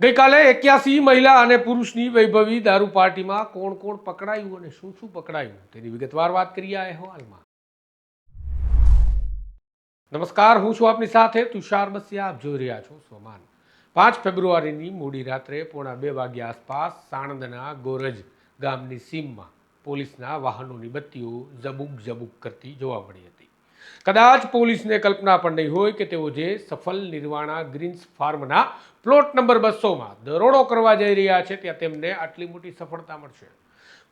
ગઈકાલે એક્યાસી મહિલા અને પુરુષની વૈભવી દારૂ પાર્ટીમાં કોણ કોણ પકડાયું અને શું શું પકડાયું? તેની વિગતવાર વાત કરીએ આ અહેવાલમાં. નમસ્કાર, હું છું આપની સાથે તુષાર બસિયા. આપ જોઈ રહ્યા છો સોમાન પાંચ ફેબ્રુઆરીની મોડી રાત્રે પોણા બે વાગ્યા આસપાસ સાણંદના ગોરજ ગામની સીમમાં પોલીસના વાહનોની બત્તીઓ ઝબુક ઝબુક કરતી જોવા મળી હતી. કદાચ પોલીસને કલ્પના પણ નહીં હોય કે તેઓ જે સફલ નિર્વાણા ગ્રીન્સ ફાર્મના પ્લોટ નંબર બસોમાં દરોડો કરવા જઈ રહ્યા છે, ત્યાં તેમને આટલી મોટી સફળતા મળશે.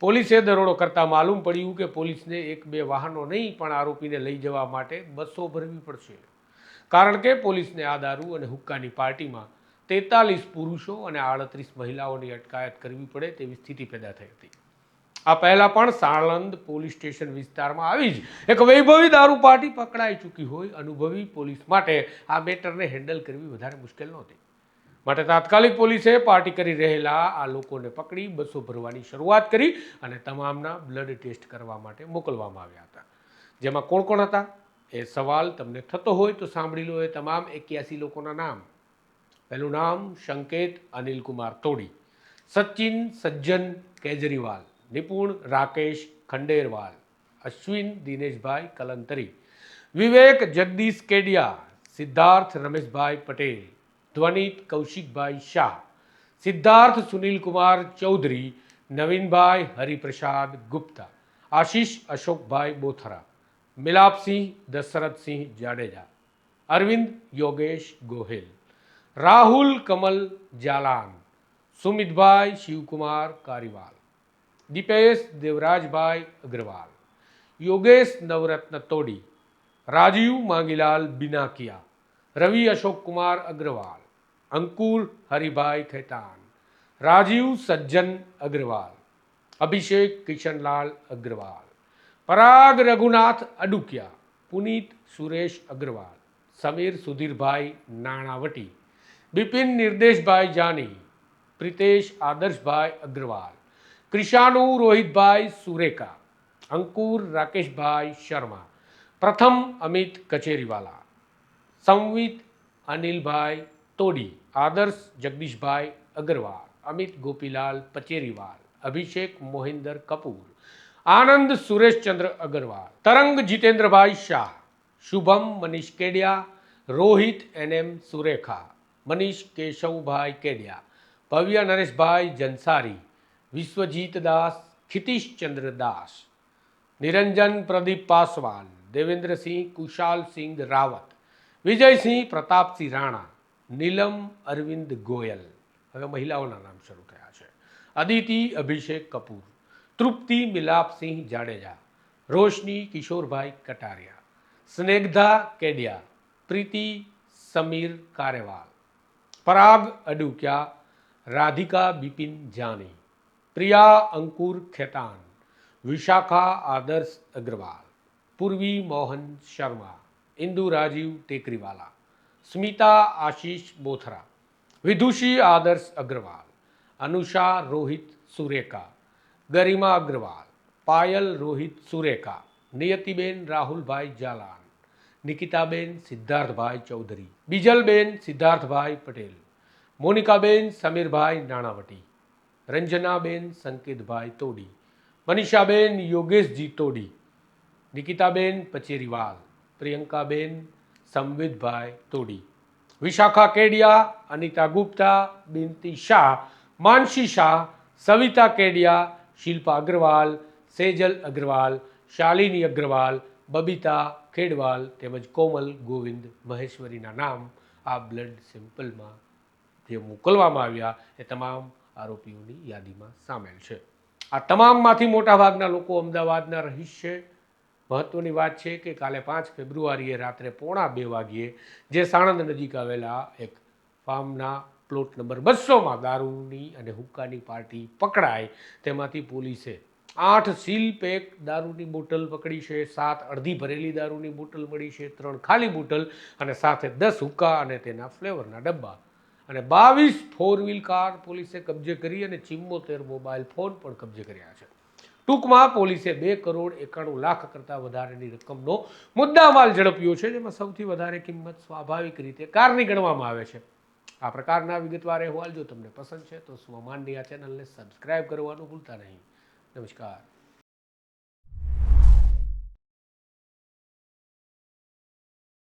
પોલીસે દરોડો કરતાં માલુમ પડ્યું કે પોલીસને એક બે વાહનો નહીં, પણ આરોપીને લઈ જવા માટે બસો ભરવી પડશે. કારણ કે પોલીસને આ દારૂ અને હુક્કાની પાર્ટીમાં તેતાલીસ પુરુષો અને આડત્રીસ મહિલાઓની અટકાયત કરવી પડે તેવી સ્થિતિ પેદા થઈ હતી. આ પહેલા પણ સાણંદ પોલીસ સ્ટેશન વિસ્તારમાં આવી જ એક વૈભવી દારૂ પાર્ટી પકડાઈ ચૂકી હોય, અનુભવી પોલીસ માટે આ મેટરને હેન્ડલ કરવી વધારે મુશ્કેલ નહોતી. માટે તાત્કાલિક પોલીસે પાર્ટી કરી રહેલા આ લોકોને પકડી, બસો ભરવાની શરૂઆત કરી અને તમામના બ્લડ ટેસ્ટ કરવા માટે મોકલવામાં આવ્યા હતા. જેમાં કોણ કોણ હતા? એ સવાલ તમને થતો હોય તો સાંભળી લો એ તમામ એક્યાસી લોકોના નામ. પહેલું નામ સંકેત અનિલકુમાર તોડી. સચિન સજ્જન કેજરીવાલ. નિપુણ રાકેશ ખંડેરવાલ અશ્વિન દિનેશભાઈ કલંતરી વિવેક જગદીશ કેડિયા સિદ્ધાર્થ રમેશભાઈ પટેલ ધ્વનિત કૌશિકભાઈ શાહ સિદ્ધાર્થ સુનિલકુમાર ચૌધરી નવીનભાઈ હરિપ્રસાદ ગુપ્તા આશીષ અશોકભાઈ બોથરા મિલાપસિંહ દશરથસિંહ જાડેજા અરવિંદ યોગેશ ગોહિલ રાહુલ કમલ જાલાન સુમિતભાઈ શિવકુમાર કારીવાલ દીપેશ દેવરાજભાઈ અગ્રવાલ યોગેશ નવરત્ન તોડી રાજીવ માંગીલાલ બિનાકિયા રવિ અશોક કુમાર અગ્રવાલ અંકુર હરિભાઈ ખેતાન રાજીવ સજ્જન અગ્રવાલ અભિષેક કિશનલાલ અગ્રવાલ પરાગ રઘુનાથ અડુકિયા પુનીત સુરેશ અગ્રવાલ સમીર સુધીરભાઈ નાણાવટી બિપિન નિર્દેશભાઈ જાની પ્રિતેશ આદર્શભાઈ અગ્રવાલ ક્રિશાનુ રોહિતભાઈ સુરેકા અંકુર રાકેશભાઈ શર્મા, પ્રથમ અમિત કચેરીવાલા, સંવિત અનિલભાઈ તોડી, આદર્શ જગદીશભાઈ અગ્રવાલ, અમિત ગોપીલાલ પચેરીવાલ, અભિષેક મોહિન્દર કપૂર, આનંદ સુરેશચંદ્ર અગ્રવાલ, તરંગ જીતેન્દ્રભાઈ શાહ, શુભમ મનીષ કેડિયા, રોહિત એન એમ સુરેખા, મનીષ કેશવભાઈ કેડિયા, ભવ્ય નરેશભાઈ જનસારી વિશ્વજીત દાસ ખિતીશચંદ્ર દાસ નિરંજન પ્રદીપ પાસવાન દેવેન્દ્રસિંહ કુશાલસિંહ રાવત વિજયસિંહ પ્રતાપસિંહ રાણા નીલમ અરવિંદ ગોયલ હવે મહિલાઓના નામ શરૂ થયા છે અદિતિ અભિષેક કપૂર તૃપ્તિ મિલાપસિંહ જાડેજા રોશની કિશોરભાઈ કટારિયા સ્નેગ્ધા કેડિયા પ્રીતિ સમીર કારેવાલ પરાગ અડુક્યા રાધિકા બિપિન જાની પ્રિયા અંકુર ખેતાન વિશાખા આદર્શ અગ્રવાલ પૂર્વી મોહન શર્મા ઇન્દુ રાજીવ ટેકરીવાલા સ્મિતા આશીષ બોથરા વિદુષી આદર્શ અગ્રવાલ અનુષા રોહિત સુરેખા ગરિમા અગ્રવાલ પાયલ રોહિત સુરેખા નિયતિબેન રાહુલભાઈ જાલાન નિકિતાબેન સિદ્ધાર્થભાઈ ચૌધરી બીજલબેન સિદ્ધાર્થભાઈ પટેલ મોનિકાબેન સમીરભાઈ નાણાવટી રંજનાબેન, સંકેતભાઈ તોડી, મનીષાબેન, યોગેશજી તોડી, નિકિતાબેન, પચેરીવાલ, પ્રિયંકાબેન સંવિતભાઈ તોડી. વિશાખા કેડિયા, અનિતા ગુપ્તા, બિનતી શાહ, માનસી શાહ, સવિતા કેડિયા, શિલ્પા અગ્રવાલ, સેજલ અગ્રવાલ, શાલિની અગ્રવાલ, બબીતા ખેડવાલ તેમજ કોમલ ગોવિંદ મહેશ્વરીના નામ આ બ્લડ સેમ્પલમાં જે મોકલવામાં આવ્યા એ તમામ આરોપીઓની યાદીમાં સામેલ છે. આ તમામમાંથી મોટાભાગના લોકો અમદાવાદના રહીશ. છે મહત્વની વાત છે કે કાલે પાંચ ફેબ્રુઆરીએ રાત્રે પોણા બે વાગ્યે જે સાણંદ નજીક આવેલા એક ફાર્મના પ્લોટ નંબર બસોમાં દારૂની અને હુક્કાની પાર્ટી પકડાય તેમાંથી પોલીસે આઠ સીલ પેક દારૂની બોટલ પકડી છે, સાત અડધી ભરેલી દારૂની બોટલ મળી છે, ત્રણ ખાલી બોટલ અને સાથે દસ હુક્કા અને તેના ફ્લેવરના ડબ્બા અને બાવીસ ફોર વ્હીલ કાર પોલીસે કબજે કરી અને ચિમ્મોતેર મોબાઈલ ફોન પણ કબજે કર્યા છે. ટૂંકમાં પોલીસે બે કરોડ એકાણું લાખ કરતાં વધારેની રકમનો મુદ્દામાલ ઝડપ્યો છે, જેમાં સૌથી વધારે કિંમત સ્વાભાવિક રીતે કારની ગણવામાં આવે છે. આ પ્રકારના વિગતવાર અહેવાલ જો તમને પસંદ છે, તો સ્વમાનની ચેનલને સબસ્ક્રાઈબ કરવાનું ભૂલતા નહીં. નમસ્કાર.